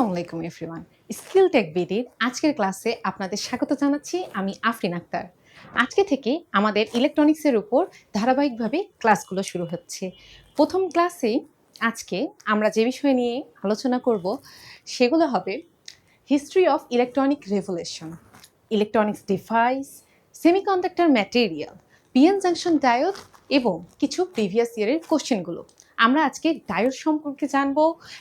আসসালামু আলাইকুম everyone skill take বিডির আজকের ক্লাসে আপনাদের স্বাগত জানাচ্ছি, আমি আফরিন আক্তার। আজকে থেকে আমাদের ইলেকট্রনিক্সের উপর ধারাবাহিকভাবে ক্লাসগুলো শুরু হচ্ছে। প্রথম ক্লাসে আজকে আমরা যে বিষয় নিয়ে আলোচনা করব, সেগুলো হবে history of electronic revolution electronics device semiconductor material PN junction diode এবং কিছু প্রিভিয়াস ইয়ারের কোশ্চেনগুলো আমরা আজকে ডায়োড সম্পর্কে জানব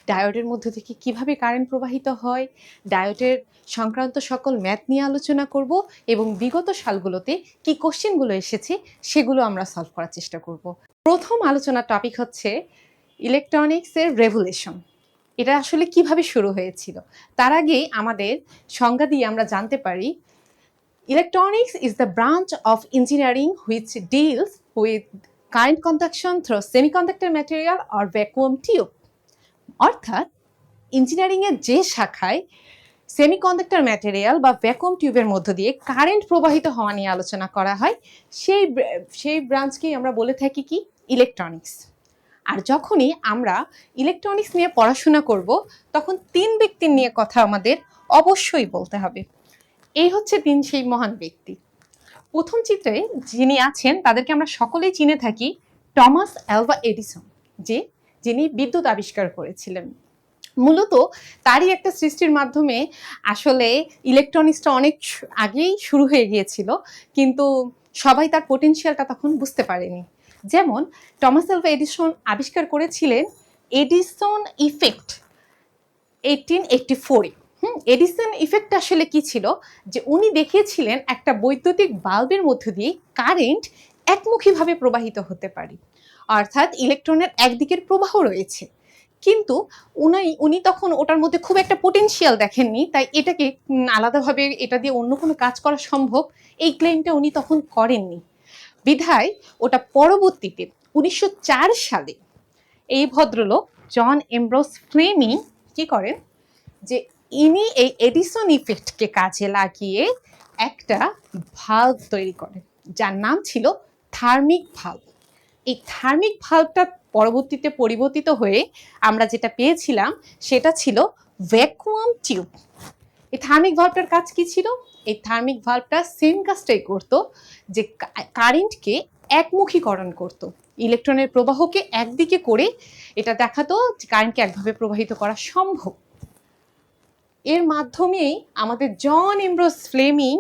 ডায়োডের মধ্যে থেকে কীভাবে কারেন্ট প্রবাহিত হয় ডায়োডের সংক্রান্ত সকল ম্যাথ নিয়ে আলোচনা করব এবং বিগত সালগুলোতে কি কোশ্চেনগুলো এসেছে সেগুলো আমরা সলভ করার চেষ্টা করব। প্রথম আলোচনার টপিক হচ্ছে ইলেকট্রনিক্সের রেভুলেশন এটা আসলে কীভাবে শুরু হয়েছিল? তার আগে আমাদের সংজ্ঞা দিয়ে আমরা জানতে পারি electronics is the branch of engineering which deals with current conduction through semiconductor material or vacuum tube অর্থাৎ ইঞ্জিনিয়ারিংয়ের যে শাখায় সেমিকন্ডাক্টর ম্যাটেরিয়াল বা ভ্যাকুয়াম টিউবের মধ্য দিয়ে কারেন্ট প্রবাহিত হওয়া নিয়ে আলোচনা করা হয়, সেই সেই ব্রাঞ্চকেই আমরা বলে থাকি কি? ইলেকট্রনিক্স আর যখনই আমরা ইলেকট্রনিক্স নিয়ে পড়াশোনা করব, তখন তিন ব্যক্তির নিয়ে কথা আমাদের অবশ্যই বলতে হবে। এই হচ্ছে তিন সেই মহান ব্যক্তি। প্রথম চিত্রে যিনি আছেন, তাদেরকে আমরা সকলেই চিনে থাকি টমাস অ্যালভা এডিসন, যে যিনি বিদ্যুৎ আবিষ্কার করেছিলেন। মূলত তারই একটা সৃষ্টির মাধ্যমে আসলে ইলেকট্রনিক্সটা অনেক আগেই শুরু হয়ে গিয়েছিল, কিন্তু সবাই তার পোটেনশিয়ালটা তখন বুঝতে পারেনি। যেমন টমাস অ্যালভা এডিসন আবিষ্কার করেছিলেন এডিসন ইফেক্ট এইটিন এইটটি ফোরে হুম এডিসন ইফেক্ট আসলে কি ছিল? যে উনি দেখিয়েছিলেন একটা বৈদ্যুতিক বাল্বের মধ্য দিয়ে কারেন্ট একমুখীভাবে প্রবাহিত হতে পারে। অর্থাৎ ইলেকট্রনের একদিকের প্রবাহ রয়েছে। কিন্তু উনি উনি তখন ওটার মধ্যে খুব একটা পোটেনশিয়াল দেখেননি, তাই এটাকে আলাদাভাবে এটা দিয়ে অন্য কোনো কাজ করা সম্ভব এই ক্লেমটা উনি তখন করেননি। বিধায় ওটা পরবর্তীতে উনিশশো চার সালে এই ভদ্রলোক জন এমব্রোস ফ্লেমিং কি করেন? যে ইনি এই এডিসন ইফেক্টকে কাজে লাগিয়ে একটা ভাল্ব তৈরি করেন, যার নাম ছিল থার্মিক ভাল্ব এই থার্মিক ভাল্বটা পরবর্তীতে পরিবর্তিত হয়ে আমরা যেটা পেয়েছিলাম, সেটা ছিল ভ্যাকুয়াম টিউব এই থার্মিক ভাল্বটার কাজ কি ছিল? এই থার্মিক ভাল্বটা সেম কাজটাই করতো, যে কারেন্টকে একমুখীকরণ করত। ইলেকট্রনের প্রবাহকে একদিকে করে এটা দেখাতো কারেন্টকে একভাবে প্রবাহিত করা সম্ভব। এর মাধ্যমেই আমাদের জন এমব্রোস ফ্লেমিং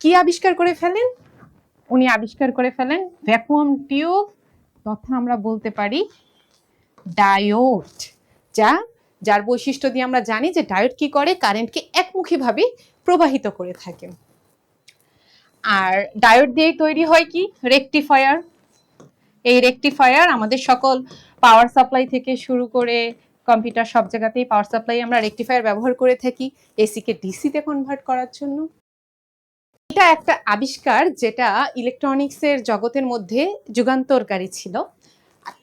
কি আবিষ্কার করে ফেলেন? উনি আবিষ্কার করে ফেলেন ভ্যাকুয়াম টিউব, তথা আমরা বলতে পারি ডায়োড, যা, যার বৈশিষ্ট্য দিয়ে আমরা জানি যে ডায়োড কি করে? কারেন্টকে একমুখীভাবে প্রবাহিত করে থাকে। আর ডায়োড দিয়ে তৈরি হয় কি? রেকটিফায়ার। এই রেকটিফায়ার আমাদের সকল পাওয়ার সাপ্লাই থেকে শুরু করে কম্পিউটার সব জায়গাতেই পাওয়ার সাপ্লাই আমরা রেকটিফায়ার ব্যবহার করে থাকি এসিকে ডিসিতে কনভার্ট করার জন্য। এটা একটা আবিষ্কার যেটা ইলেকট্রনিক্সের জগতের মধ্যে যুগান্তরকারী ছিল।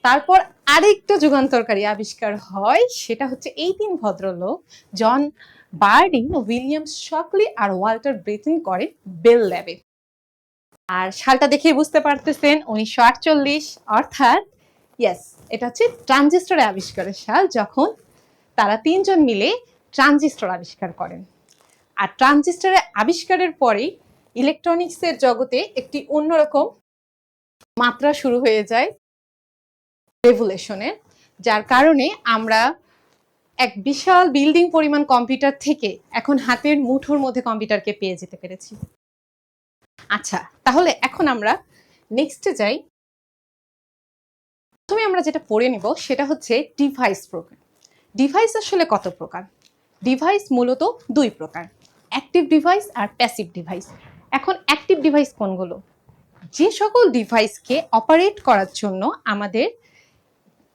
তারপর আরেকটা যুগান্তরকারী আবিষ্কার হয়, সেটা হচ্ছে এই তিন ভদ্রলোক, জন বার্ডিং উইলিয়াম শকলি আর ওয়াল্টার ব্রেথিন করে বেল ল্যাবে। আর সালটা দেখে বুঝতে পারতেছেন, উনিশশো আটচল্লিশ, অর্থাৎ ইয়েস এটা হচ্ছে ট্রানজিস্টরের আবিষ্কারের সাল যখন তারা তিনজন মিলে ট্রানজিস্টর আবিষ্কার করেন। আর ট্রানজিস্টরের আবিষ্কারের পরেই ইলেকট্রনিক্সের জগতে একটি অন্যরকম মাত্রা শুরু হয়ে যায় রেভুলেশনের যার কারণে আমরা এক বিশাল বিল্ডিং পরিমাণ কম্পিউটার থেকে এখন হাতের মুঠোর মধ্যে কম্পিউটারকে পেয়ে যেতে পেরেছি। আচ্ছা তাহলে এখন আমরা নেক্সটে যাই। প্রথমে আমরা যেটা পড়ে নিব সেটা হচ্ছে ডিভাইস প্রকার ডিভাইস আসলে কত প্রকার? ডিভাইস মূলত দুই প্রকার অ্যাক্টিভ ডিভাইস আর প্যাসিভ ডিভাইস এখন অ্যাক্টিভ ডিভাইস কোনগুলো? যে সকল ডিভাইসকে অপারেট করার জন্য আমাদের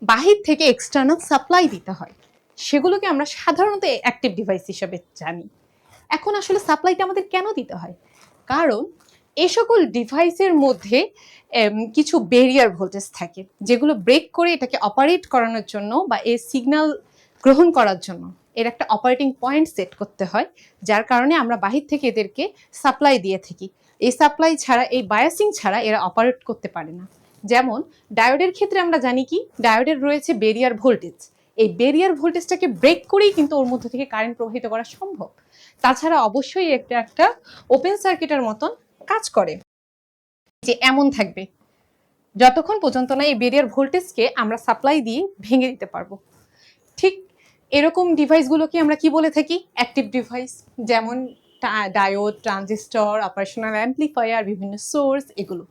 বাহির থেকে এক্সটার্নাল সাপ্লাই দিতে হয়, সেগুলোকে আমরা সাধারণত অ্যাক্টিভ ডিভাইস হিসেবে জানি। এখন আসলে সাপ্লাইটা আমাদের কেন দিতে হয়? কারণ এই সকল ডিভাইসের মধ্যে কিছু ব্যারিয়ার ভোল্টেজ থাকে, যেগুলো ব্রেক করে এটাকে অপারেট করানোর জন্য বা এই সিগন্যাল গ্রহণ করার জন্য। এর একটা অপারেটিং পয়েন্ট সেট করতে হয়, যার কারণে আমরা বাহির থেকে এদেরকে সাপ্লাই দিয়ে থাকি। এই সাপ্লাই ছাড়া, এই বায়াসিং ছাড়া এরা অপারেট করতে পারে না। যেমন, ডায়োডের ক্ষেত্রে আমরা জানি কি? ডায়োডের রয়েছে ব্যারিয়ার ভোল্টেজ এই ব্যারিয়ার ভোল্টেজটাকে ব্রেক করেই কিন্তু ওর মধ্যে থেকে কারেন্ট প্রবাহিত করা সম্ভব। তাছাড়া অবশ্যই একটা একটা ওপেন সার্কিটের মতন কাজ করে। যে এমন থাকবে। যতক্ষণ পর্যন্ত না এই বেরিয়ার ভোল্টেজকে আমরা সাপ্লাই দিয়ে ভেঙে দিতে পারব। ঠিক এরকম ডিভাইসগুলোকে আমরা কি বলে থাকি? অ্যাক্টিভ ডিভাইস যেমন ডায়োড ট্রানজিস্টর অপারেশনাল অ্যাম্প্লিফায়ার বিভিন্ন সোর্স এগুলো।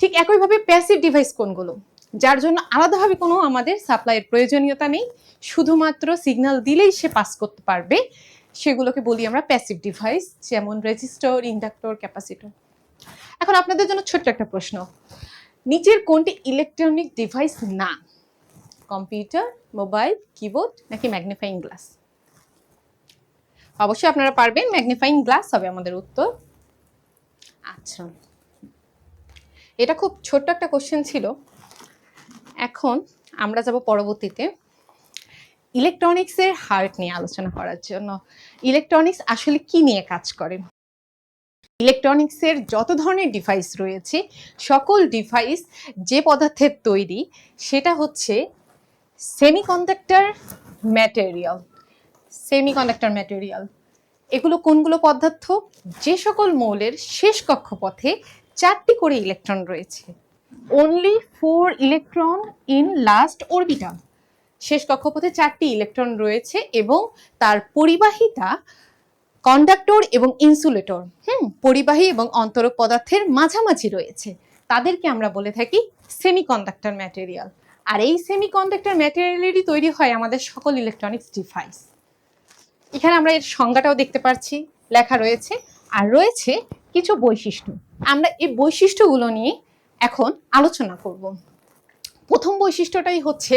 ঠিক একইভাবে প্যাসিভ ডিভাইস কোনগুলো? যার জন্য আলাদাভাবে কোনো আমাদের সাপ্লাইয়ের প্রয়োজনীয়তা নেই। শুধুমাত্র সিগন্যাল দিলেই সে পাস করতে পারবে। সেগুলোকে বলি আমরা প্যাসিভ ডিভাইস যেমন রেজিস্টর ইন্ডাক্টর ক্যাপাসিটর এখন আপনাদের জন্য ছোট্ট একটা প্রশ্ন। নিচের কোনটি ইলেকট্রনিক ডিভাইস না? কম্পিউটার মোবাইল কিবোর্ড নাকি ম্যাগনিফাইং গ্লাস অবশ্যই আপনারা পারবেন ম্যাগনিফাইং গ্লাস হবে আমাদের উত্তর। আচ্ছা। এটা খুব ছোট্ট একটা কোশ্চেন ছিল। এখন আমরা যাব পরবর্তীতে। ইলেকট্রনিক্সের হার্ট নিয়ে আলোচনা করার জন্য। ইলেকট্রনিক্স আসলে কি নিয়ে কাজ করে? ইলেকট্রনিক্সের যত ধরনের ডিভাইস রয়েছে, সকল ডিভাইস যে পদার্থের তৈরি, সেটা হচ্ছে সেমিকন্ডাক্টর ম্যাটেরিয়াল সেমিকন্ডাক্টর ম্যাটেরিয়াল এগুলো কোনগুলো পদার্থ? যে সকল মৌলের শেষ কক্ষপথে চারটি করে ইলেকট্রন রয়েছে। Only four electron in last orbital শেষ কক্ষপথে চারটি ইলেকট্রন রয়েছে এবং তার পরিবাহিতা কন্ডাক্টর এবং ইনসুলেটর হুম, পরিবাহী এবং অন্তরক পদার্থের মাঝামাঝি রয়েছে। তাদেরকে আমরা বলে থাকি সেমিকন্ডাক্টর ম্যাটেরিয়াল আর এই সেমিকন্ডাক্টর ম্যাটেরিয়ালেরই তৈরি হয় আমাদের সকল ইলেকট্রনিক্স ডিভাইস এখানে আমরা এর সংজ্ঞাটাও দেখতে পাচ্ছি লেখা রয়েছে। আর রয়েছে কিছু বৈশিষ্ট্য। আমরা এই বৈশিষ্ট্যগুলো নিয়ে এখন আলোচনা করব। প্রথম বৈশিষ্ট্যটাই হচ্ছে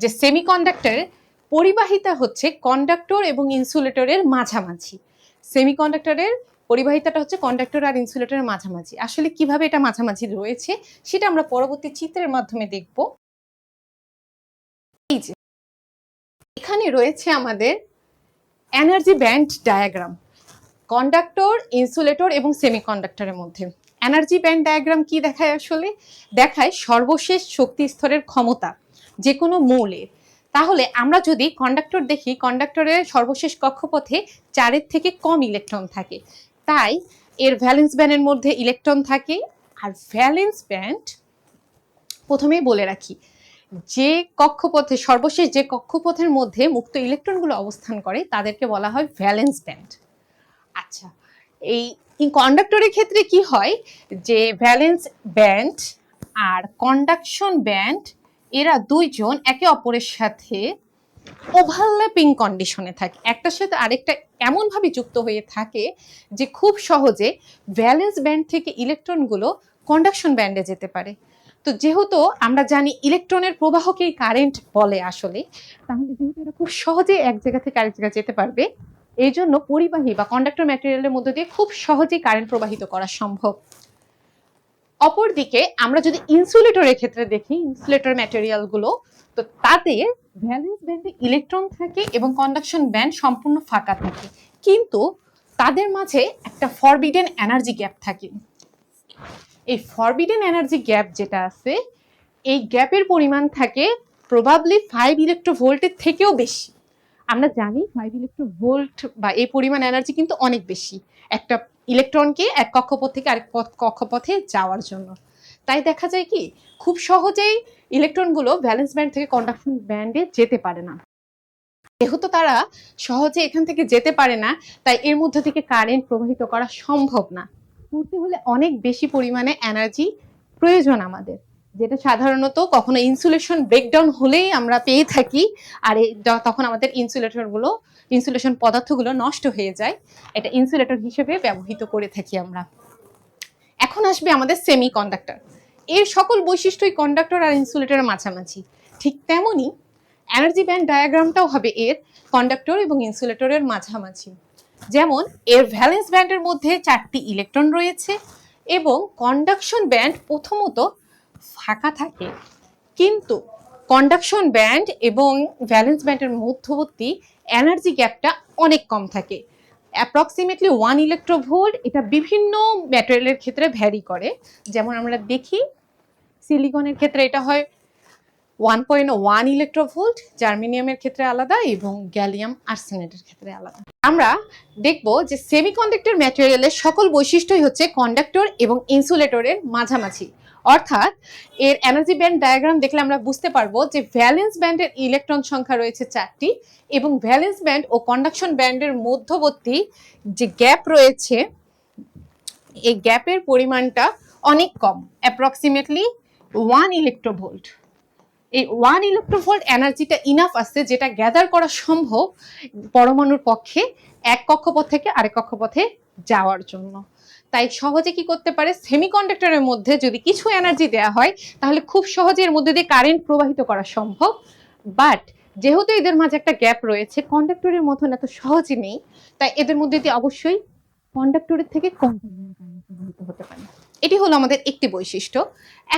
যে সেমিকন্ডাক্টর পরিবাহিতা হচ্ছে কন্ডাক্টর এবং ইনসুলেটরের মাঝামাঝি। সেমিকন্ডাক্টরের পরিবাহিতাটা হচ্ছে কন্ডাক্টর আর ইনসুলেটরের মাঝামাঝি। আসলে কীভাবে এটা মাঝামাঝি রয়েছে সেটা আমরা পরবর্তী চিত্রের মাধ্যমে দেখব। এই যে, এখানে রয়েছে আমাদের energy band diagram conductor insulator এবং সেমিকন্ডাক্টরের মধ্যে। এনার্জি ব্যান্ড ডায়াগ্রাম কি দেখায় আসলে? দেখায় সর্বশেষ শক্তি স্তরের ক্ষমতা যে কোনো মৌলের তাহলে আমরা যদি কন্ডাক্টর দেখি কন্ডাক্টরের সর্বশেষ কক্ষপথে চারের থেকে কম ইলেকট্রন থাকে। তাই এর ভ্যালেন্স ব্যান্ডের মধ্যে ইলেকট্রন থাকে আর ভ্যালেন্স ব্যান্ড প্রথমেই বলে রাখি, যে কক্ষপথে, সর্বশেষ যে কক্ষপথের মধ্যে মুক্ত ইলেকট্রনগুলো অবস্থান করে, তাদেরকে বলা হয় ভ্যালেন্স ব্যান্ড আচ্ছা এই কন্ডাক্টরের ক্ষেত্রে কি হয়? যে ভ্যালেন্স ব্যান্ড আর কন্ডাকশন ব্যান্ড এরা দুইজন একে অপরের সাথে ওভারল্যাপিং কন্ডিশনে থাকে। একটার সাথে আরেকটা এমনভাবে যুক্ত হয়ে থাকে যে খুব সহজে ভ্যালেন্স ব্যান্ড থেকে ইলেকট্রনগুলো কন্ডাকশন ব্যান্ডে যেতে পারে। তো যেহেতু আমরা জানি ইলেকট্রনের প্রবাহকেই কারেন্ট বলে আসলে, তাহলে যেহেতু এরা খুব সহজে এক জায়গা থেকে আরেক জায়গায় যেতে পারবে এই জন্য পরিবাহী বা কন্ডাক্টর ম্যাটেরিয়ালের মধ্যে দিয়ে খুব সহজেই কারেন্ট প্রবাহিত করা সম্ভব। অপরদিকে আমরা যদি ইনসুলেটরের ক্ষেত্রে দেখি ইনসুলেটর ম্যাটেরিয়ালগুলো তো তাতে ভ্যালেন্স ব্যান্ডে ইলেকট্রন থাকে এবং কন্ডাকশন ব্যান্ড সম্পূর্ণ ফাঁকা থাকে। কিন্তু তাদের মাঝে একটা ফরবিডেন এনার্জি গ্যাপ থাকে। এই ফরবিডেন এনার্জি গ্যাপ যেটা আছে, এই গ্যাপের পরিমাণ থাকে প্রবাবলি ফাইভ ইলেকট্রোভোল্টের থেকেও বেশি। আমরা জানি ফাইভ ইলেকট্রোভোল্ট বা এই পরিমাণ এনার্জি কিন্তু অনেক বেশি একটা ইলেকট্রনকে এক কক্ষপথ থেকে আরেক পথ- কক্ষপথে যাওয়ার জন্য। তাই দেখা যায় কি, খুব সহজেই ইলেকট্রনগুলো ভ্যালেন্স ব্যান্ড থেকে কন্ডাকশন ব্যান্ডে যেতে পারে না। যেহেতু তারা সহজে এখান থেকে যেতে পারে না, তাই এর মধ্যে থেকে কারেন্ট প্রবাহিত করা সম্ভব না। করতে হলে অনেক বেশি পরিমাণে এনার্জি প্রয়োজন আমাদের। যেটা সাধারণত কখনো ইনসুলেশন ব্রেকডাউন হলেই আমরা পেয়ে থাকি, আর তখন আমাদের ইনসুলেটরগুলো ইনসুলেশন পদার্থগুলো নষ্ট হয়ে যায়। এটা ইনসুলেটর হিসেবে ব্যবহৃত করে থাকি আমরা। এখন আসবে আমাদের সেমি কন্ডাক্টর এর সকল বৈশিষ্ট্যই কন্ডাক্টর আর ইনসুলেটরের মাঝামাঝি। ঠিক তেমনই এনার্জি ব্যান্ড ডায়াগ্রামটাও হবে এর কন্ডাক্টর এবং ইনসুলেটরের মাঝামাঝি। যেমন, এর ভ্যালেন্স ব্যান্ডের মধ্যে চারটি ইলেকট্রন রয়েছে এবং কন্ডাকশন ব্যান্ড প্রথমত ফাঁকা থাকে। কিন্তু কন্ডাকশন ব্যান্ড এবং ভ্যালেন্স ব্যান্ডের মধ্যবর্তী এনার্জি গ্যাপটা অনেক কম থাকে। অ্যাপ্রক্সিমেটলি ওয়ান ইলেকট্রোভোল্ট এটা বিভিন্ন ম্যাটেরিয়ালের ক্ষেত্রে ভ্যারি করে। যেমন আমরা দেখি সিলিকনের ক্ষেত্রে এটা হয় ওয়ান পয়েন্ট ওয়ান ইলেকট্রোভোল্ট জার্মেনিয়ামের ক্ষেত্রে আলাদা এবং গ্যালিয়াম আর্সেনেটের ক্ষেত্রে আলাদা। আমরা দেখব যে সেমিকন্ডাক্টর ম্যাটেরিয়ালের সকল বৈশিষ্ট্যই হচ্ছে কন্ডাক্টর এবং ইনসুলেটরের মাঝামাঝি। অর্থাৎ এর এনার্জি ব্যান্ড ডায়াগ্রাম দেখলে আমরা বুঝতে পারব যে ভ্যালেন্স ব্যান্ডের ইলেকট্রন সংখ্যা রয়েছে চারটি এবং ভ্যালেন্স ব্যান্ড ও কন্ডাকশন ব্যান্ডের মধ্যবর্তী যে গ্যাপ রয়েছে, এই গ্যাপের পরিমাণটা অনেক কম অ্যাপ্রক্সিমেটলি ওয়ান ইলেকট্রোভোল্ট এই ওয়ান ইলেকট্রোভোল্ট এনার্জিটা ইনাফ আছে যেটা গ্যাদার করা সম্ভব পরমাণুর পক্ষে এক কক্ষপথ থেকে আরেক কক্ষপথে যাওয়ার জন্য। তাই সহজে কি করতে পারে? সেমিকন্ডাক্টরের মধ্যে যদি কিছু এনার্জি দেওয়া হয়, তাহলে খুব সহজে এর মধ্যে দিয়ে কারেন্ট প্রবাহিত করা সম্ভব। বাট যেহেতু এদের মাঝে একটা গ্যাপ রয়েছে কন্ডাক্টরের মতন এত সহজে নেই, তাই এদের মধ্যে দিয়ে অবশ্যই কন্ডাক্টরের থেকে কম প্রবাহিত হতে পারে। এটি হলো আমাদের একটি বৈশিষ্ট্য।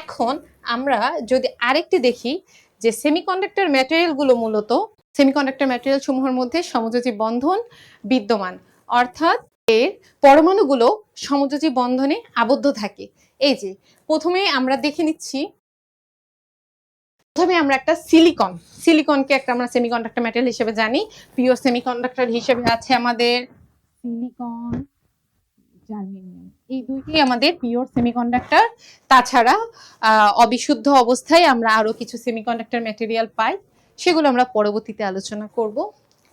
এখন আমরা যদি আরেকটি দেখি যে সেমিকন্ডাক্টর ম্যাটেরিয়ালগুলো মূলত সেমিকন্ডাক্টর ম্যাটেরিয়াল সমূহের মধ্যে সমযোজী বন্ধন বিদ্যমান। অর্থাৎ এর পরমাণুগুলো সমযোজী বন্ধনে আবদ্ধ থাকে। এই যে, প্রথমে আমরা দেখে নিচ্ছি, প্রথমে আমরা একটা সিলিকন, সিলিকনকে একটা আমরা সেমিকন্ডাক্টর ম্যাটেরিয়াল হিসেবে জানি। পিওর সেমিকন্ডাক্টর হিসেবে আছে আমাদের সিলিকন, জার্মেনিয়াম। এই দুইটি আমাদের পিওর সেমিকন্ডাক্টর। তাছাড়া অবিশুদ্ধ অবস্থায় আমরা আরও কিছু সেমিকন্ডাক্টর ম্যাটেরিয়াল পাই, সেগুলো আমরা পরবর্তীতে আলোচনা করব।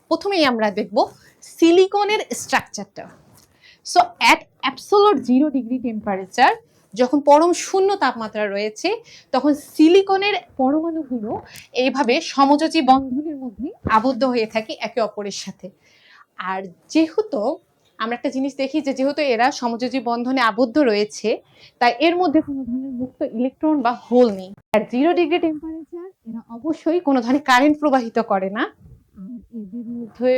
প্রথমেই আমরা দেখব সিলিকনের স্ট্রাকচারটা। So at absolute zero degree temperature যখন পরম শূন্য তাপমাত্রা রয়েছে, তখন সিলিকনের পরমাণুগুলো এইভাবে সমযোজী বন্ধনের মধ্যে আবদ্ধ হয়ে থাকে একে অপরের সাথে। আর যেহেতু আমরা একটা জিনিস দেখি যে, যেহেতু এরা সমযোজী বন্ধনে আবদ্ধ রয়েছে, তাই এর মধ্যে কোনো ধরনের মুক্ত ইলেকট্রন বা হোল নেই। আর জিরো ডিগ্রি টেম্পারেচার এরা অবশ্যই কোনো ধরনের কারেন্ট প্রবাহিত করে না। মধ্যে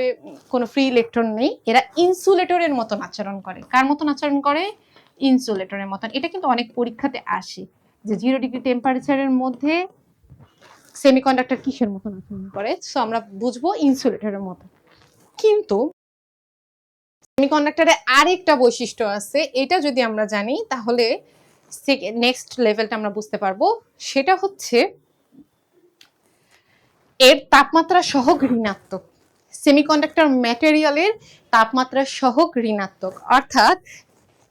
কোনো ফ্রি ইলেকট্রন নেই। এরা ইনসুলেটরের মতন আচরণ করে। কার মতন আচরণ করে? ইনসুলেটরের মতন। এটা কিন্তু অনেক পরীক্ষাতে আসে যে জিরো ডিগ্রি টেম্পারেচারের মধ্যে সেমিকন্ডাক্টর কিসের মতন আচরণ করে? সো আমরা বুঝব ইনসুলেটরের মতন। কিন্তু সেমিকন্ডাক্টরে আরেকটা বৈশিষ্ট্য আছে। এটা যদি আমরা জানি, তাহলে নেক্সট লেভেলটা আমরা বুঝতে পারব। সেটা হচ্ছে এর তাপমাত্রা সহ ঋণাত্মক সেমিকন্ডাক্টর ম্যাটেরিয়ালের তাপমাত্রা সহ ঋণাত্মক অর্থাৎ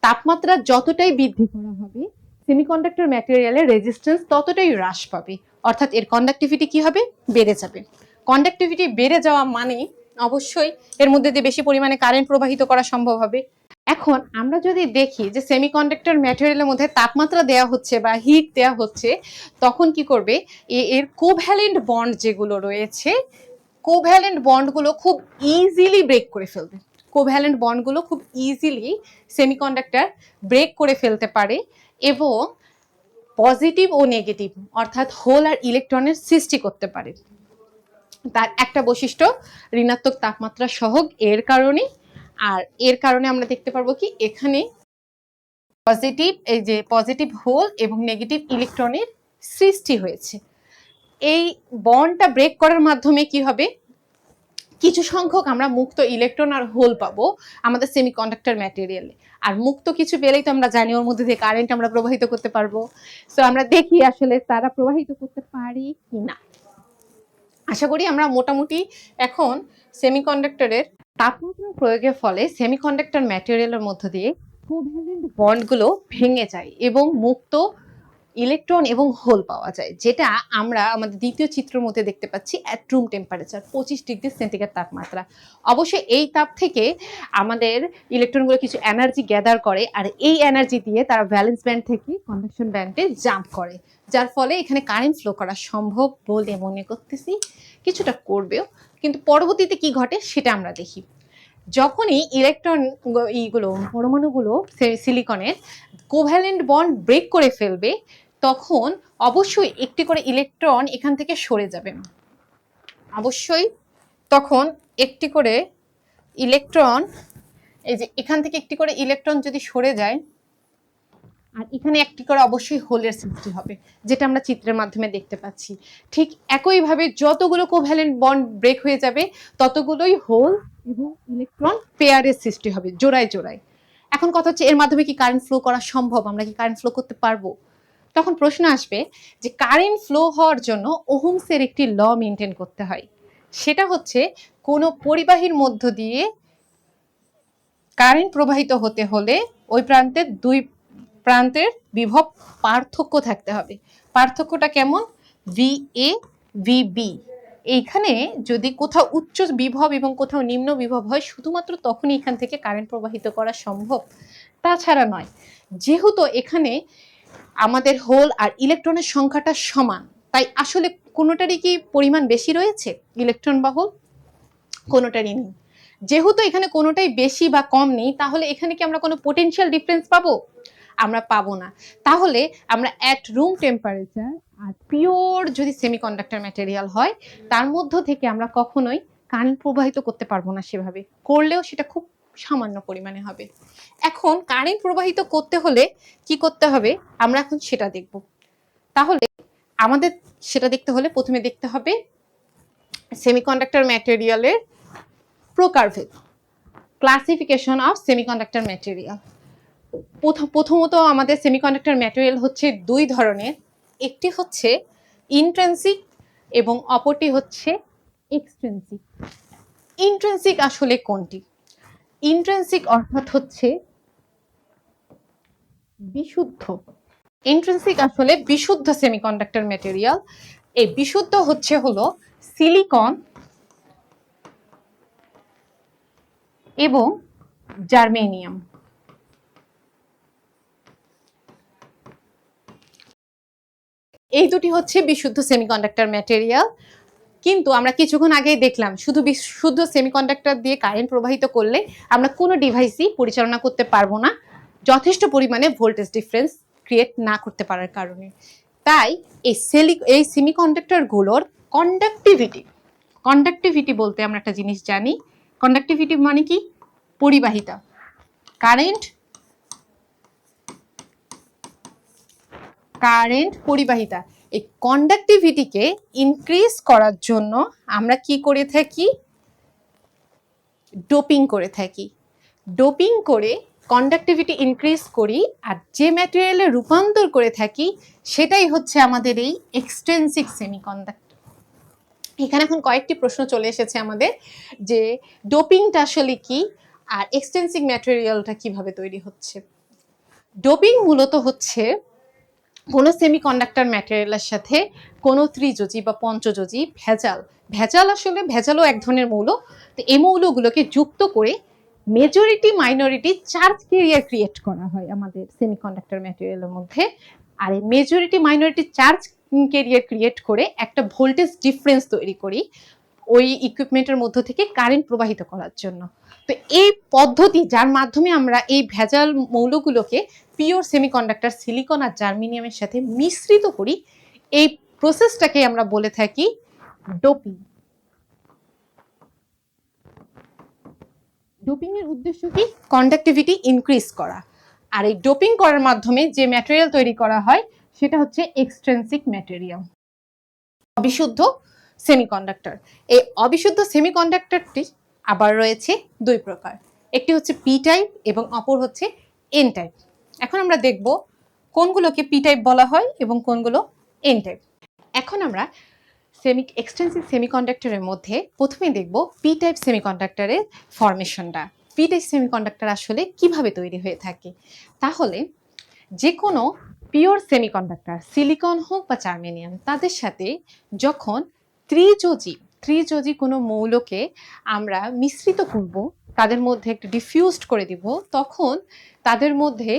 তাপমাত্রা যতটাই বৃদ্ধি করা হবে সেমিকন্ডাক্টর ম্যাটেরিয়ালের রেজিস্ট্যান্স ততটাই হ্রাস পাবে। অর্থাৎ এর কন্ডাক্টিভিটি কি হবে? বেড়ে যাবে। কন্ডাক্টিভিটি বেড়ে যাওয়া মানে অবশ্যই এর মধ্যে দিয়ে বেশি পরিমাণে কারেন্ট প্রবাহিত করা সম্ভব হবে। এখন আমরা যদি দেখি যে সেমিকন্ডাক্টর ম্যাটেরিয়ালের মধ্যে তাপমাত্রা দেওয়া হচ্ছে বা হিট দেওয়া হচ্ছে, তখন কি করবে? এর কোভ্যালেন্ট বন্ড যেগুলো রয়েছে কোভ্যালেন্ট বন্ডগুলো খুব ইজিলি ব্রেক করে ফেলবে। কোভ্যালেন্ট বন্ডগুলো খুব ইজিলি সেমিকন্ডাক্টর ব্রেক করে ফেলতে পারে এবং পজিটিভ ও নেগেটিভ অর্থাৎ হোল আর ইলেকট্রনের সৃষ্টি করতে পারে। তার একটা বৈশিষ্ট্য, ঋণাত্মক তাপমাত্রা সহগ, এর কারণে আর এর কারণে আমরা দেখতে পারব কি এখানে পজিটিভ এই যে পজিটিভ হোল এবং নেগেটিভ ইলেকট্রনের সৃষ্টি হয়েছে। এই বন্ডটা ব্রেক করার মাধ্যমে কি হবে? কিছু সংখ্যক আমরা মুক্ত ইলেকট্রন আর হোল পাবো আমাদের সেমিকন্ডাক্টর ম্যাটেরিয়ালে আর মুক্ত কিছু পেলেই তো আমরা জানি ওর মধ্যে দিয়ে কারেন্ট আমরা প্রবাহিত করতে পারব। সো আমরা দেখি আসলে তারা প্রবাহিত করতে পারি কি না আশা করি আমরা মোটামুটি এখন সেমিকন্ডাক্টরের তাপমাত্রা প্রয়োগের ফলে সেমিকন্ডাক্টর ম্যাটেরিয়ালের মধ্য দিয়ে কোভ্যালেন্ট বন্ডগুলো ভেঙে যায় এবং মুক্ত ইলেকট্রন এবং হোল পাওয়া যায়, যেটা আমরা আমাদের দ্বিতীয় চিত্রের মধ্যে দেখতে পাচ্ছি অ্যাট রুম টেম্পারেচার পঁচিশ ডিগ্রি সেন্টিগ্রেড তাপমাত্রা। অবশ্যই এই তাপ থেকে আমাদের ইলেকট্রনগুলো কিছু এনার্জি গ্যাদার করে আর এই এনার্জি দিয়ে তারা ভ্যালেন্স ব্যান্ড থেকে কন্ডাকশন ব্যান্ডে জাম্প করে, যার ফলে এখানে কারেন্ট ফ্লো করা সম্ভব বলে মনে করতেছি। কিছুটা করবেও, কিন্তু পরবর্তীতে কি ঘটে সেটা আমরা দেখি। যখনই ইলেকট্রন এইগুলো পরমাণুগুলো সিলিকনের কোভ্যালেন্ট বন্ড ব্রেক করে ফেলবে, তখন অবশ্যই একটি করে ইলেকট্রন এখান থেকে সরে যাবে। অবশ্যই তখন একটি করে ইলেকট্রন এই যে এখান থেকে একটি করে ইলেকট্রন যদি সরে যায় আর এখানে একটি করে অবশ্যই হোলের সৃষ্টি হবে, যেটা আমরা চিত্রের মাধ্যমে দেখতে পাচ্ছি। ঠিক একইভাবে যতগুলো কোভ্যালেন্ট বন্ড ব্রেক হয়ে যাবে, ততগুলোই হোল এবং ইলেকট্রন পেয়ারের সৃষ্টি হবে, জোড়ায় জোড়ায়। এখন কথা হচ্ছে এর মাধ্যমে কি কারেন্ট ফ্লো করা সম্ভব? আমরা কি কারেন্ট ফ্লো করতে পারব? তখন প্রশ্ন আসবে যে কারেন্ট ফ্লো হওয়ার জন্য ওহমসের একটি ল মেনটেন করতে হয়। সেটা হচ্ছে কোনো পরিবাহীর মধ্য দিয়ে কারেন্ট প্রবাহিত হতে হলে ওই প্রান্তের দুই প্রান্তের বিভব পার্থক্য থাকতে হবে। পার্থক্যটা কেমন? ভি এ ভি বি এইখানে যদি কোথাও উচ্চ বিভব এবং কোথাও নিম্ন বিভব হয়, শুধুমাত্র তখনই এখান থেকে কারেন্ট প্রবাহিত করা সম্ভব। তাছাড়া নয়, যেহেতু এখানে আমাদের হোল আর ইলেকট্রনের সংখ্যাটা সমান, তাই আসলে কোনোটারই কি পরিমাণ বেশি রয়েছে? ইলেকট্রন বা হোল কোনোটারই নেই। যেহেতু এখানে কোনোটাই বেশি বা কম নেই, তাহলে এখানে কি আমরা কোনো পোটেনশিয়াল ডিফারেন্স পাবো? আমরা পাবো না। তাহলে আমরা অ্যাট রুম টেম্পারেচার আর পিওর যদি সেমিকন্ডাক্টর ম্যাটেরিয়াল হয়, তার মধ্য থেকে আমরা কখনোই কারেন্ট প্রবাহিত করতে পারব না সেভাবে। করলেও সেটা খুব সামান্য পরিমাণে হবে। এখন কারেন্ট প্রবাহিত করতে হলে কি করতে হবে? আমরা এখন সেটা দেখব। তাহলে আমাদের সেটা দেখতে হলে প্রথমে দেখতে হবে সেমিকন্ডাক্টর ম্যাটেরিয়ালের প্রকারভেদ। ক্লাসিফিকেশন অফ সেমিকন্ডাক্টর ম্যাটেরিয়াল প্রথমত আমাদের সেমিকন্ডাক্টর ম্যাটেরিয়াল হচ্ছে দুই ধরনের। একটি হচ্ছে ইন্ট্রেন্সিক এবং অপরটি হচ্ছে এক্সট্রেন্সিক ইন্ট্রেন্সিক আসলে কোনটি? ইন্ট্রেন্সিক অর্থাৎ হচ্ছে বিশুদ্ধ। ইন্ট্রেন্সিক আসলে বিশুদ্ধ সেমিকন্ডাক্টর ম্যাটেরিয়াল এই বিশুদ্ধ হচ্ছে হলো সিলিকন এবং জার্মেনিয়াম এই দুটি হচ্ছে বিশুদ্ধ সেমিকন্ডাক্টর ম্যাটেরিয়াল কিন্তু আমরা কিছুক্ষণ আগেই দেখলাম, শুধু বিশুদ্ধ সেমিকন্ডাক্টর দিয়ে কারেন্ট প্রবাহিত করলে আমরা কোনো ডিভাইসই পরিচালনা করতে পারব না। যথেষ্ট পরিমাণে ভোল্টেজ ডিফারেন্স ক্রিয়েট না করতে পারার কারণে। তাই এই সেলি এই সেমিকন্ডাক্টরগুলোর কন্ডাক্টিভিটি কন্ডাক্টিভিটি বলতে আমরা একটা জিনিস জানি। কন্ডাক্টিভিটি মানে কি? পরিবাহিতা। কারেন্ট কারেন্ট পরিবাহিতা। এই কন্ডাক্টিভিটিকে ইনক্রিজ করার জন্য আমরা কি করে থাকি? ডোপিং করে থাকি। ডোপিং করে কন্ডাক্টিভিটি ইনক্রিজ করি আর যে ম্যাটেরিয়ালে রূপান্তর করে থাকি, সেটাই হচ্ছে আমাদের এই এক্সটেন্সিভ সেমিকন্ডাক্টর এখানে এখন কয়েকটি প্রশ্ন চলে এসেছে আমাদের যে ডোপিংটা আসলে কি আর এক্সটেন্সিভ ম্যাটেরিয়ালটা কীভাবে তৈরি হচ্ছে? ডোপিং মূলত হচ্ছে কোনো সেমিকন্ডাক্টর ম্যাটেরিয়ালের সাথে কোনো ত্রিযোজি বা পঞ্চযোজি ভেজাল ভেজাল আসলে ভেজালও এক ধরনের মৌল, তো এই মৌলগুলোকে যুক্ত করে majority minority charge carrier create করা হয় আমাদের সেমিকন্ডাক্টর ম্যাটেরিয়ালের মধ্যে। আর এই majority minority charge carrier create করে একটা ভোল্টেজ ডিফারেন্স তৈরি করি ওই ইকুইপমেন্টের মধ্য থেকে কারেন্ট প্রবাহিত করার জন্য। তো এই পদ্ধতি যার মাধ্যমে আমরা এই ভেজাল মৌলগুলোকে পিওর সেমিকন্ডাক্টর সিলিকন আর জার্মিনিয়ামের সাথে মিশ্রিত করি, এই প্রসেসটাকে আমরা বলে থাকি ডোপিং ডোপিং এর উদ্দেশ্য কি? কন্ডাক্টিভিটি ইনক্রিজ করা। আর এই ডোপিং করার মাধ্যমে যে ম্যাটেরিয়াল তৈরি করা হয়, সেটা হচ্ছে এক্সট্রেন্সিক ম্যাটেরিয়াল অবিশুদ্ধ সেমিকন্ডাক্টর এই অবিশুদ্ধ সেমিকন্ডাক্টরটি আবার রয়েছে দুই প্রকার। একটি হচ্ছে পি টাইপ এবং অপর হচ্ছে এন টাইপ এখন আমরা দেখব কোনগুলোকে পি টাইপ বলা হয় এবং কোনগুলো এন টাইপ এখন আমরা সেমি এক্সটেন্সিভ সেমিকন্ডাক্টরের মধ্যে প্রথমে দেখব পি টাইপ সেমিকন্ডাক্টরের ফরমেশনটা পি টাইপ সেমিকন্ডাক্টর আসলে কীভাবে তৈরি হয়ে থাকে? তাহলে যে কোনো পিওর সেমিকন্ডাক্টর সিলিকন হোক বা জার্মেনিয়াম তাদের সাথে যখন ত্রিযোজি ত্রিযোজি কোনো মৌলকে আমরা মিশ্রিত করব, তাদের মধ্যে একটু ডিফিউজড করে দিব, তখন তাদের মধ্যে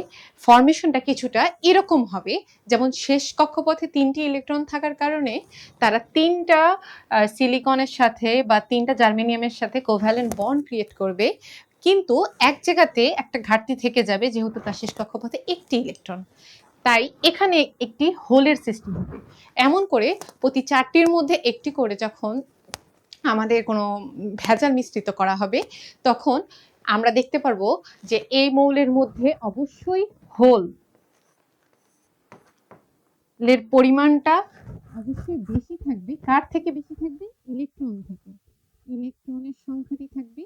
ফরমেশনটা কিছুটা এরকম হবে। যেমন শেষ কক্ষপথে তিনটি ইলেকট্রন থাকার কারণে তারা তিনটা সিলিকনের সাথে বা তিনটা জার্মেনিয়ামের সাথে কোভ্যালেন্ট বন্ড ক্রিয়েট করবে। কিন্তু এক জায়গাতে একটা ঘাটতি থেকে যাবে, যেহেতু তার শেষ কক্ষপথে একটি ইলেকট্রন তাই এখানে একটি হোলের সিস্টেম হবে। এমন করে প্রতি চারটির মধ্যে একটি করে যখন আমাদের কোনো ভেজাল মিশ্রিত করা হবে, তখন আমরা দেখতে পারব যে এই মৌলের মধ্যে অবশ্যই হোল, এর পরিমাণটা অবশ্যই বেশি থাকবে। কার থেকে বেশি থাকবে? ইলেকট্রন থেকে। ইলেকট্রনের সংখ্যাটি থাকবে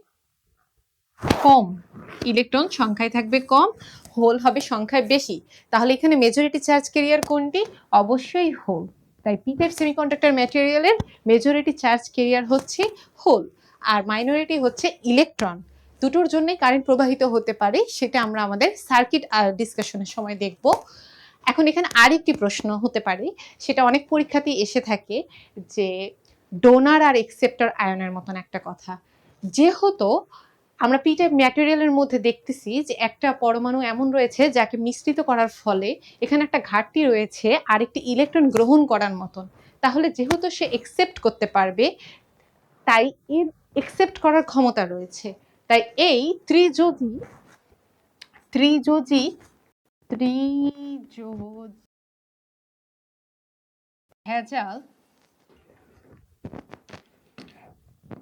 কম। ইলেকট্রন সংখ্যায় থাকবে কম, হোল হবে সংখ্যায় বেশি। তাহলে এখানে মেজরিটি চার্জ ক্যারিয়ার কোনটি? অবশ্যই হোল। তাই পি টাইপ সেমিকন্ডাক্টর ম্যাটেরিয়ালের মেজরিটি চার্জ কেরিয়ার হচ্ছে হোল আর মাইনরিটি হচ্ছে ইলেকট্রন দুটোর জন্যই কারেন্ট প্রবাহিত হতে পারে, সেটা আমরা আমাদের সার্কিট ডিসকাশনের সময় দেখব। এখন এখানে আরেকটি প্রশ্ন হতে পারে, সেটা অনেক পরীক্ষাতেই এসে থাকে যে ডোনার আর একসেপ্টর আয়নের মতন একটা কথা। যেহেতু আমরা পি টাইপ ম্যাটেরিয়ালের মধ্যে দেখতেছি যে একটা পরমাণু এমন রয়েছে যাকে মিশ্রিত করার ফলে এখানে একটা ঘাটতি রয়েছে আর একটি ইলেকট্রন গ্রহণ করার মতন। তাহলে যেহেতু সে একসেপ্ট করতে পারবে, তাই এর একসেপ্ট করার ক্ষমতা রয়েছে। তাই এই ত্রিযোজি ত্রিযোজি, ত্রিযোজ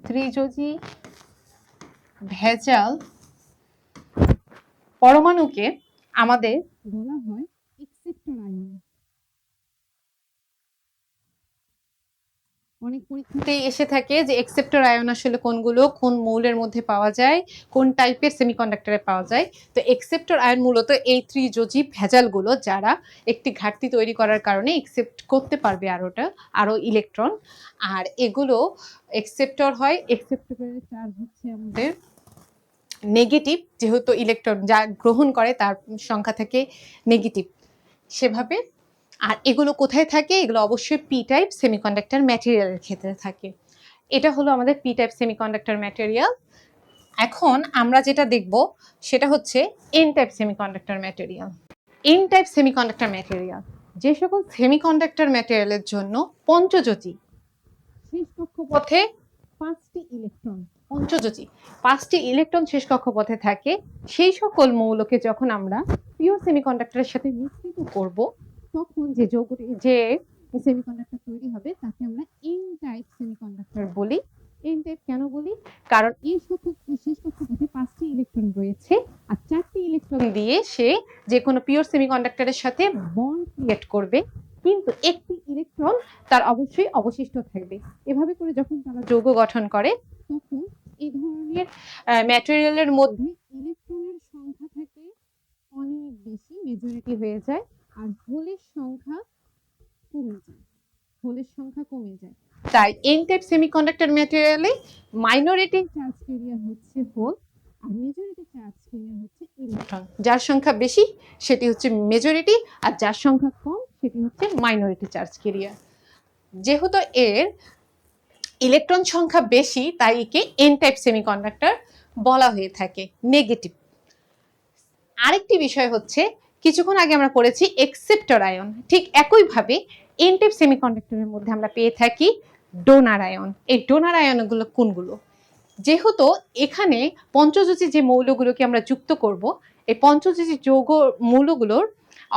ত্রিযোজি ভেজাল পরমাণুকে আমাদের বলা হয় এক্সেপ্টর আয়ন অনেক এসে থাকে যে এক্সেপ্টর আয়ন আসলে কোনগুলো, কোন মৌলের মধ্যে পাওয়া যায়, কোন টাইপের সেমিকন্ডাক্টরে পাওয়া যায়। তো এক্সেপ্টর আয়ন মূলত এই থ্রি ত্রিযোজী ভেজালগুলো যারা একটি ঘাটতি তৈরি করার কারণে একসেপ্ট করতে পারবে আরোটা আরও ইলেকট্রন আর এগুলো এক্সেপ্টর হয় এক্সেপ্টরের চার্জ হচ্ছে আমাদের নেগেটিভ যেহেতু ইলেকট্রন যা গ্রহণ করে তার সংখ্যা থেকে নেগেটিভ সেভাবে আর এগুলো কোথায় থাকে? এগুলো অবশ্যই পি টাইপ সেমিকন্ডাক্টর ম্যাটেরিয়ালের ক্ষেত্রে থাকে। এটা হলো আমাদের পি টাইপ সেমিকন্ডাক্টর ম্যাটেরিয়াল এখন আমরা যেটা দেখব, সেটা হচ্ছে N type semiconductor material N type semiconductor material যে সকল সেমিকন্ডাক্টর ম্যাটেরিয়ালের জন্য পঞ্চজ্যোতি শেষ কক্ষপথে পাঁচটি ইলেকট্রন পঞ্চজ্যোতি, পাঁচটি ইলেকট্রন শেষ কক্ষপথে থাকে। সেই সকল মৌলকে যখন আমরা পিওর সেমিকন্ডাক্টরের সাথে মিশ্রিত করব তখন যে যৌগটি যে সেমিকন্ডাক্টর তৈরি হবে, তাকে আমরা এন টাইপ সেমিকন্ডাক্টর বলি। এন টাইপ কেন বলি? কারণ এই শেষ কক্ষপথে পাঁচটি ইলেকট্রন রয়েছে, আর চারটি ইলেকট্রন দিয়ে সে যে কোনো পিওর সেমিকন্ডাক্টরের সাথে বন্ড ক্রিয়েট করবে। কিন্তু একটি ইলেকট্রন তার অবশ্যই অবশিষ্ট থাকবে। এভাবে করে যখন তারা যৌগ গঠন করে, তখন এই ধরনের ম্যাটেরিয়ালের মধ্যে ইলেকট্রনের সংখ্যা থাকে অনেক বেশি মেজরিটি হয়ে যায়। আর হোলের সংখ্যা কমে যায়। হোলের সংখ্যা কমে যায়। তাই এন টাইপ সেমিকন্ডাক্টর ম্যাটেরিয়ালে মাইনরিটি চার্জ ক্যারিয়ার হচ্ছে হোল আর মেজরিটি চার্জ ক্যারিয়ার হচ্ছে ইলেকট্রন যার সংখ্যা বেশি সেটি হচ্ছে মেজরিটি আর যার সংখ্যা কম সেটি হচ্ছে মাইনরিটি চার্জ ক্যারিয়ার যেহেতু এর ইলেকট্রন সংখ্যা বেশি তাই একে এন টাইপ সেমিকন্ডাক্টর বলা হয়ে থাকে নেগেটিভ আরেকটি বিষয় হচ্ছে কিছুক্ষণ আগে আমরা পড়েছি এক্সেপ্টর আয়ন ঠিক একইভাবে এন টাইপ সেমিকন্ডাক্টরের মধ্যে আমরা পেয়ে থাকি ডোনার আয়ন এই ডোনার আয়নগুলো কোনগুলো? যেহেতু এখানে পঞ্চযোজী যে মৌলগুলোকে আমরা যুক্ত করব, এই পঞ্চযোজী যৌগ মৌলগুলোর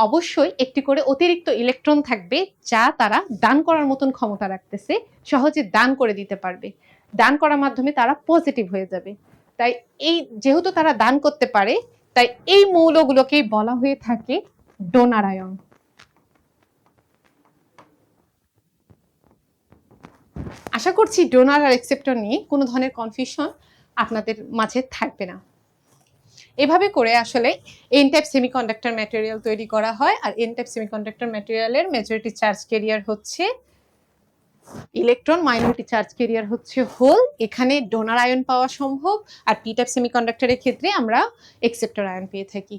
অবশ্যই একটি করে অতিরিক্ত ইলেকট্রন থাকবে যা তারা দান করার মতন ক্ষমতা রাখতেছে, সহজে দান করে দিতে পারবে। দান করার মাধ্যমে তারা পজিটিভ হয়ে যাবে। তাই এই যেহেতু তারা দান করতে পারে তাই এই মৌলগুলোকেই বলা হয়ে থাকে ডোনার আয়ন আশা করছি ডোনার আর একসেপ্টর নিয়ে কোনো ধরনের কনফিউশন আপনাদের মাঝে থাকবে না। এভাবে করে আসলে এন টাইপ সেমিকন্ডাক্টর ম্যাটেরিয়াল তৈরি করা হয় আর এন টাইপ সেমিকন্ডাক্টর ম্যাটেরিয়ালের মেজরিটি চার্জ ক্যারিয়ার হচ্ছে ইলেকট্রন মাইনরিটি চার্জ ক্যারিয়ার হচ্ছে হোল। এখানে ডোনার আয়ন পাওয়া সম্ভব। আর পি টাইপ সেমিকন্ডাক্টরের ক্ষেত্রে আমরা একসেপ্টর আয়ন পেয়ে থাকি।